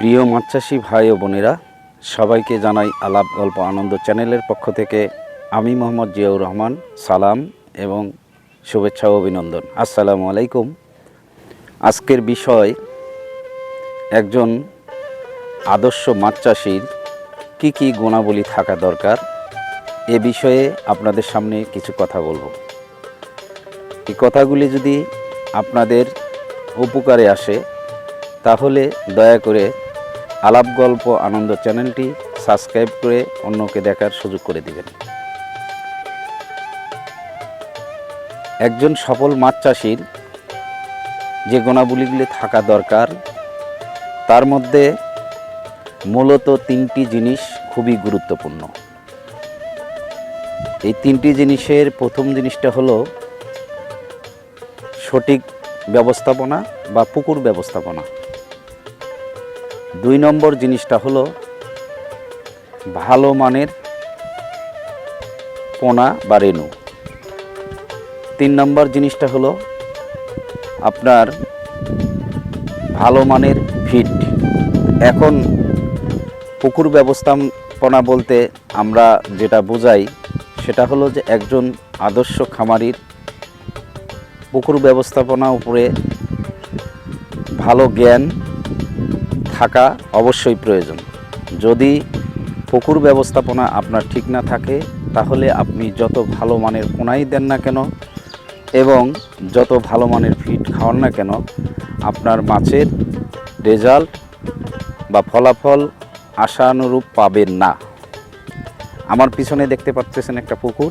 প্রিয় মাছ চাষি ভাই ও বোনেরা, সবাইকে জানাই আলাপ, গল্প, আনন্দ চ্যানেলের পক্ষ থেকে আমি মোহাম্মদ জিয়াউর রহমান, সালাম এবং শুভেচ্ছা ও অভিনন্দন। আসসালামু আলাইকুম। আজকের বিষয়, একজন আদর্শ মাছ চাষির কী কী গুণাবলী থাকা দরকার, এ বিষয়ে আপনাদের সামনে কিছু কথা বলব। এই কথাগুলি যদি আপনাদের উপকারে আসে, তাহলে দয়া করে আলাপ, গল্প, আনন্দ চ্যানেলটি সাবস্ক্রাইব করে অন্যকে দেখার সুযোগ করে দিবেন। একজন সফল মাছ চাষির যে গুণাবলীগুলি থাকা দরকার, তার মধ্যে মূলত তিনটি জিনিস খুবই গুরুত্বপূর্ণ। এই তিনটি জিনিসের প্রথম জিনিসটা হলো সঠিক ব্যবস্থাপনা বা পুকুর ব্যবস্থাপনা। দুই নম্বর জিনিসটা হলো ভালো মানের পোনা বা রেণু। তিন নম্বর জিনিসটা হলো আপনার ভালো মানের ফিট। এখন পুকুর ব্যবস্থাপনা বলতে আমরা যেটা বোঝাই সেটা হলো যে একজন আদর্শ খামারির পুকুর ব্যবস্থাপনা উপরে ভালো জ্ঞান থাকা অবশ্যই প্রয়োজন। যদি পুকুর ব্যবস্থাপনা আপনার ঠিক না থাকে, তাহলে আপনি যত ভালো মানের পোনাই দেন না কেন এবং যত ভালো মানের ফিড খাওয়ান না কেন, আপনার মাছের রেজাল্ট বা ফলাফল আশানুরূপ পাবেন না। আমার পিছনে দেখতে পাচ্ছেন একটা পুকুর।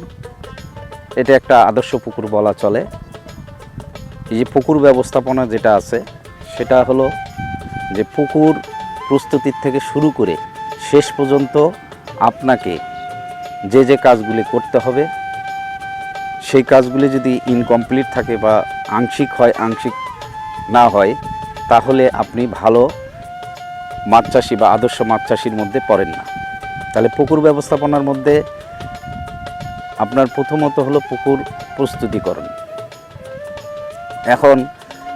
এটা একটা আদর্শ পুকুর বলা চলে। এই যে পুকুর ব্যবস্থাপনা যেটা আছে, সেটা হলো যে পুকুর প্রস্তুতির থেকে শুরু করে শেষ পর্যন্ত আপনাকে যে যে কাজগুলি করতে হবে, সেই কাজগুলি যদি ইনকমপ্লিট থাকে বা আংশিক হয়, আংশিক না হয়, তাহলে আপনি ভালো মাছ চাষি বা আদর্শ মাছ চাষির মধ্যে পড়েন না। তাহলে পুকুর ব্যবস্থাপনার মধ্যে আপনার প্রথমত হলো পুকুর প্রস্তুতিকরণ। এখন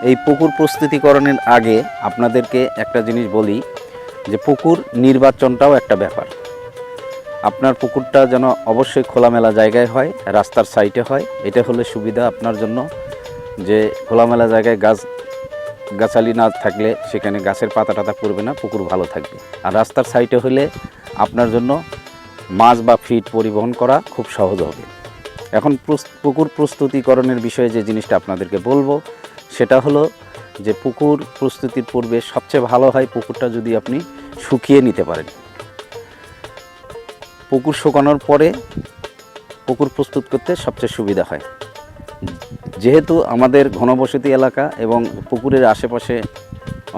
এই পুকুর প্রস্তুতিকরণের আগে আপনাদেরকে একটা জিনিস বলি যে পুকুর নির্বাচনটাও একটা ব্যাপার। আপনার পুকুরটা যেন অবশ্যই খোলামেলা জায়গায় হয়, রাস্তার সাইডে হয়, এটা হলে সুবিধা আপনার জন্য যে খোলামেলা জায়গায় গাছ, গাছালি না থাকলে সেখানে গাছের পাতা টাতা পড়বে না, পুকুর ভালো থাকবে। আর রাস্তার সাইডে হলে আপনার জন্য মাছ বা ফিট পরিবহন করা খুব সহজ হবে। এখন পুকুর প্রস্তুতিকরণের বিষয়ে যে জিনিসটা আপনাদেরকে বলব সেটা হলো যে পুকুর প্রস্তুতির পূর্বে সবচেয়ে ভালো হয় পুকুরটা যদি আপনি শুকিয়ে নিতে পারেন। পুকুর শুকানোর পরে পুকুর প্রস্তুত করতে সবচেয়ে সুবিধা হয়। যেহেতু আমাদের ঘনবসতি এলাকা এবং পুকুরের আশেপাশে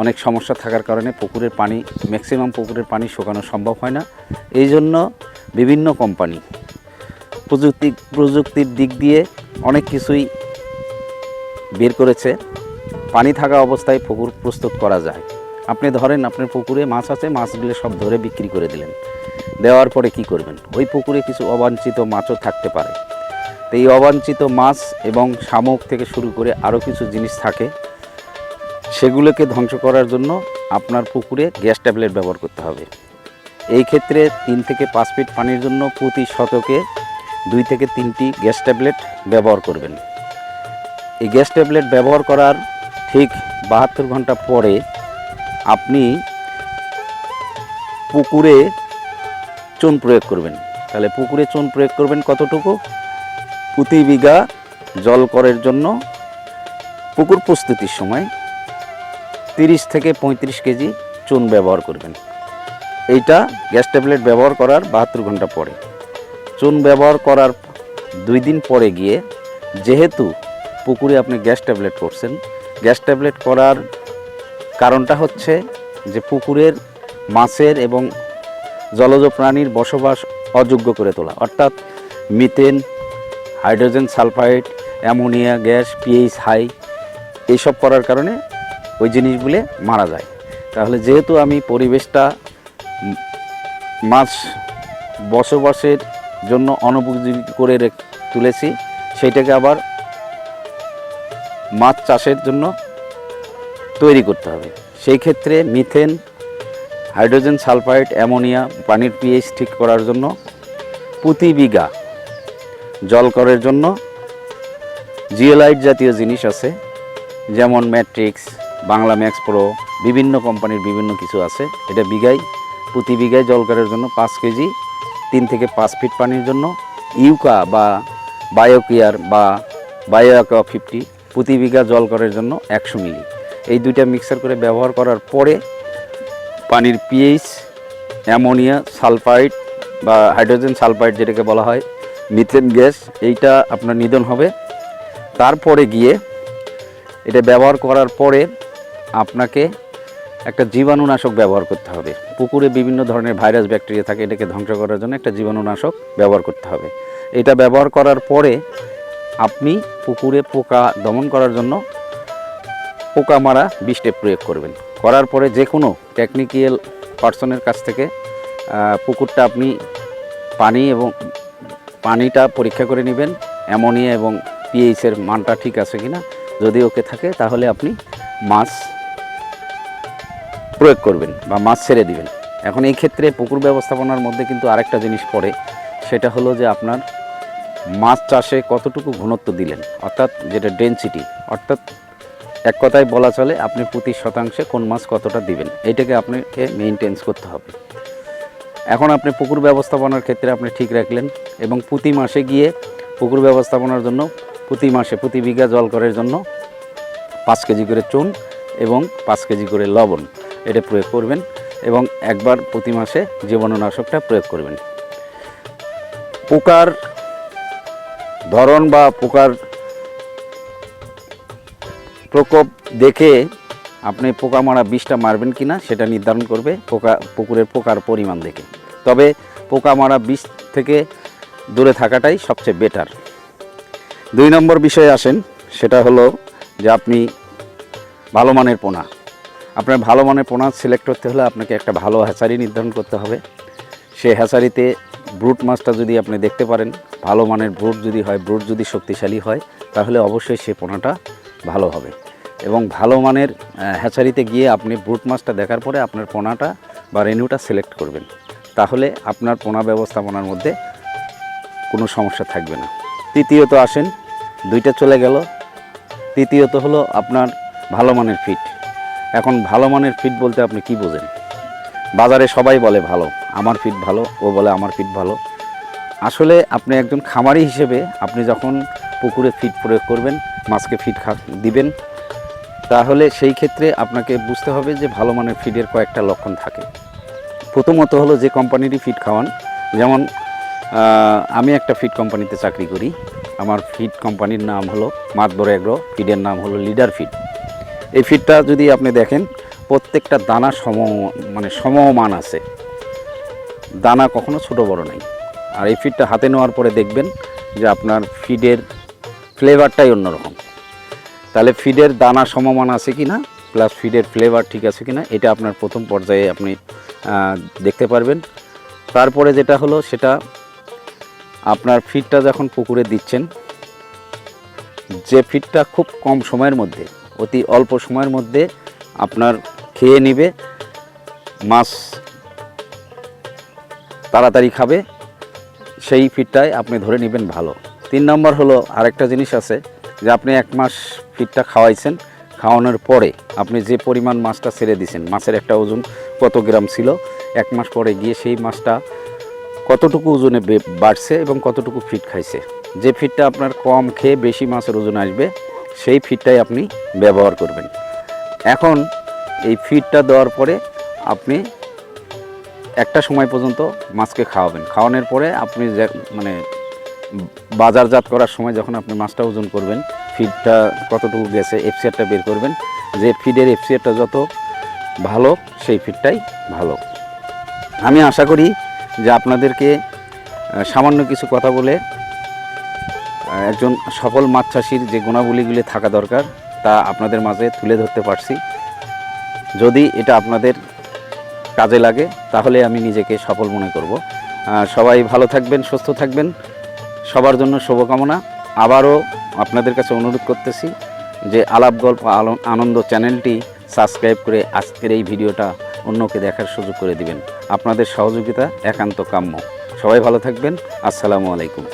অনেক সমস্যা থাকার কারণে পুকুরের পানি, ম্যাক্সিমাম পুকুরের পানি শুকানো সম্ভব হয় না। এই জন্য বিভিন্ন কোম্পানি প্রযুক্তি, প্রযুক্তির দিক দিয়ে অনেক কিছুই বের করেছে, পানি থাকা অবস্থায় পুকুর প্রস্তুত করা যায়। আপনি ধরেন আপনার পুকুরে মাছ আছে, মাছগুলো সব ধরে বিক্রি করে দিলেন। দেওয়ার পরে কি করবেন? ওই পুকুরে কিছু অবাঞ্ছিত মাছও থাকতে পারে। তো এই অবাঞ্ছিত মাছ এবং শামুক থেকে শুরু করে আরও কিছু জিনিস থাকে, সেগুলোকে ধ্বংস করার জন্য আপনার পুকুরে গ্যাস ট্যাবলেট ব্যবহার করতে হবে। এই ক্ষেত্রে তিন থেকে পাঁচ ফিট পানির জন্য প্রতি শতকে দুই থেকে তিনটি গ্যাস ট্যাবলেট ব্যবহার করবেন। এই গ্যাস ট্যাবলেট ব্যবহার করার ঠিক বাহাত্তর ঘণ্টা পরে আপনি পুকুরে চুন প্রয়োগ করবেন। তাহলে পুকুরে চুন প্রয়োগ করবেন কতটুকু? প্রতি বিঘা জল করের জন্য পুকুর প্রস্তুতির সময় তিরিশ থেকে পঁয়ত্রিশ কেজি চুন ব্যবহার করবেন। এইটা গ্যাস ট্যাবলেট ব্যবহার করার বাহাত্তর ঘণ্টা পরে। চুন ব্যবহার করার দুই দিন পরে গিয়ে যেহেতু পুকুরে আপনি গ্যাস ট্যাবলেট করছেন। গ্যাস ট্যাবলেট করার কারণটা হচ্ছে যে পুকুরের মাছের এবং জলজ প্রাণীর বসবাস অযোগ্য করে তোলা। অর্থাৎ methane, hydrogen sulphide, ammonia gas, pH high, এইসব করার কারণে ওই জিনিসগুলো মারা যায়। তাহলে যেহেতু আমি পরিবেশটা মাছ বসবাসের জন্য অনুপযোগী করে তুলেছি, সেইটাকে আবার মাছ চাষের জন্য তৈরি করতে হবে। সেই ক্ষেত্রে মিথেন, হাইড্রোজেন সালফাইড, অ্যামোনিয়া, পানির পিএইচ ঠিক করার জন্য প্রতি বিঘা জল করের জন্য জিওলাইট জাতীয় জিনিস আছে, যেমন ম্যাট্রিক্স, বাংলা ম্যাক্স প্রো, বিভিন্ন কোম্পানির বিভিন্ন কিছু আছে। এটা বিঘায়, প্রতি বিঘায় জলকারের জন্য পাঁচ কেজি, তিন থেকে পাঁচ ফিট পানির জন্য ইউকা বা বায়োকিয়ার বা বায়োকা ফিফটি প্রতি বিঘা জল করার জন্য একশো মিলি। এই দুইটা মিক্সার করে ব্যবহার করার পরে পানির পিএইচ অ্যামোনিয়া, সালফাইড বা হাইড্রোজেন সালফাইড যেটাকে বলা হয়, মিথেন গ্যাস, এইটা আপনার নিধন হবে। তারপরে গিয়ে এটা ব্যবহার করার পরে আপনাকে একটা জীবাণুনাশক ব্যবহার করতে হবে। পুকুরে বিভিন্ন ধরনের ভাইরাস ব্যাকটেরিয়া থাকে, এটাকে ধ্বংস করার জন্য একটা জীবাণুনাশক ব্যবহার করতে হবে। এটা ব্যবহার করার পরে আপনি পুকুরে পোকা দমন করার জন্য পোকা মারা বিষটে প্রয়োগ করবেন। করার পরে যে কোনো টেকনিক্যাল পার্সনের কাছ থেকে পুকুরটা আপনি পানি এবং পানিটা পরীক্ষা করে নেবেন। অ্যামোনিয়া এবং পিএইচের মানটা ঠিক আছে কি না যদি ওকে থাকে, তাহলে আপনি মাছ প্রয়োগ করবেন বা মাছ ছেড়ে দিবেন। এখন এই ক্ষেত্রে পুকুর ব্যবস্থাপনার মধ্যে কিন্তু আরেকটা জিনিস পড়ে, সেটা হলো যে আপনার মাছ চাষে কতটুকু ঘনত্ব দিলেন? অর্থাৎ যেটা ডেনসিটি অর্থাৎ এক কথায় বলা চলে আপনি প্রতি শতাংশে কোন মাছ কতটা দিবেন? এইটাকে আপনাকে মেনটেন্স করতে হবে। এখন আপনি পুকুর ব্যবস্থাপনার ক্ষেত্রে আপনি ঠিক রাখলেন এবং প্রতি মাসে গিয়ে পুকুর ব্যবস্থাপনার জন্য প্রতি মাসে প্রতি বিঘা জল করার জন্য পাঁচ কেজি করে চুন এবং পাঁচ কেজি করে লবণ এটা প্রয়োগ করবেন এবং একবার প্রতি মাসে জীবাণুনাশকটা প্রয়োগ করবেন। পোকার ধরন বা পোকার প্রকোপ দেখে আপনি পোকা মারা বিষটা মারবেন কিনা সেটা নির্ধারণ করবে পোকা, পুকুরের পোকার পরিমাণ দেখে। তবে পোকা মারা বিষ থেকে দূরে থাকাটাই সবচেয়ে বেটার দুই নম্বর বিষয়ে আসেন, সেটা হলো যে আপনি ভালো মানের পোনা। আপনার ভালো মানের পোনা সিলেক্ট করতে হলে আপনাকে একটা ভালো হ্যাচারি নির্ধারণ করতে হবে। সে হ্যাচারিতে ব্রুট মাছটা যদি আপনি দেখতে পারেন, ভালো মানের ব্রুট যদি হয় ব্রুট যদি শক্তিশালী হয়, তাহলে অবশ্যই সে পোনাটা ভালো হবে। এবং ভালো মানের হ্যাচারিতে গিয়ে আপনি ব্রুট মাছটা দেখার পরে আপনার পোনাটা বা রেনুটা সিলেক্ট করবেন। তাহলে আপনার পোনা ব্যবস্থাপনার মধ্যে কোনো সমস্যা থাকবে না। তৃতীয়ত আসেন, দুইটা চলে গেল। তৃতীয়ত হলো আপনার ভালো মানের ফিট এখন ভালো মানের ফিট বলতে আপনি কি বোঝেন? বাজারে সবাই বলে ভালো। আমার ফিট ভালো, ও বলে আমার ফিট ভালো। আসলে আপনি একজন খামারি হিসেবে আপনি যখন পুকুরে ফিট প্রয়োগ করবেন, মাছকে ফিট খা, দিবেন, তাহলে সেই ক্ষেত্রে আপনাকে বুঝতে হবে যে ভালো মানের ফিডের কয়েকটা লক্ষণ থাকে। প্রথমত হলো যে কোম্পানিরই ফিড খাওয়ান, যেমন আমি একটা ফিড কোম্পানিতে চাকরি করি। আমার ফিড কোম্পানির নাম হলো মাতবর এগ্রো ফিডের নাম হলো লিডার ফিড। এই ফিডটা যদি আপনি দেখেন, প্রত্যেকটা দানা সম মানে সমমান আছে। দানা কখনো ছোট বড় নেই। আর এই ফিডটা হাতে নেওয়ার পরে দেখবেন যে আপনার ফিডের ফ্লেভারটাই অন্যরকম। তাহলে ফিডের দানা সমমান আছে কি না প্লাস ফিডের ফ্লেভার ঠিক আছে কি না এটা আপনার প্রথম পর্যায়ে আপনি দেখতে পারবেন। তারপরে যেটা হলো সেটা আপনার ফিডটা যখন পুকুরে দিচ্ছেন, যে ফিডটা খুব কম সময়ের মধ্যে, অতি অল্প সময়ের মধ্যে আপনার খেয়ে নিবে, মাছ তাড়াতাড়ি খাবে, সেই ফিডটাই আপনি ধরে নেবেন ভালো। তিন নম্বর হলো আরেকটা জিনিস আছে যে আপনি এক মাস ফিডটা খাওয়াইছেন, খাওয়ানোর পরে আপনি যে পরিমাণ মাছটা ছেড়ে দিয়েছেন মাছের একটা ওজন কত গ্রাম ছিল, এক মাস পরে গিয়ে সেই মাছটা কতটুকু ওজনে বাড়ছে এবং কতটুকু ফিট খাইছে। যে ফিটটা আপনার কম খেয়ে বেশি মাছের ওজন আসবে, সেই ফিটটাই আপনি ব্যবহার করবেন। এখন এই ফিডটা দেওয়ার পরে আপনি একটা সময় পর্যন্ত মাছকে খাওয়াবেন। খাওয়ানোর পরে আপনি যে- মানে বাজারজাত করার সময় যখন আপনি মাছটা ওজন করবেন ফিডটা কতটুকু গেছে এফসিআরটা বের করবেন, যে ফিডের এফসিআরটা যত ভালো, সেই ফিডটাই ভালো। আমি আশা করি যে আপনাদেরকে সামান্য কিছু কথা বলে একজন সফল মাছ চাষির যে গুণাবলীগুলি থাকা দরকার, তা আপনাদের মাঝে তুলে ধরতে পারছি। যদি এটা আপনাদের কাজে লাগে, তাহলে আমি নিজেকে সফল মনে করব। সবাই ভালো থাকবেন, সুস্থ থাকবেন। সবার জন্য শুভকামনা। আবারও আপনাদের কাছে অনুরোধ করতেছি যে আলাপ গল্প আনন্দ চ্যানেলটি সাবস্ক্রাইব করে আজকের এই ভিডিওটা অন্যকে দেখার সুযোগ করে দিবেন। আপনাদের সহযোগিতা একান্ত কাম্য। সবাই ভালো থাকবেন। আসসালামু আলাইকুম।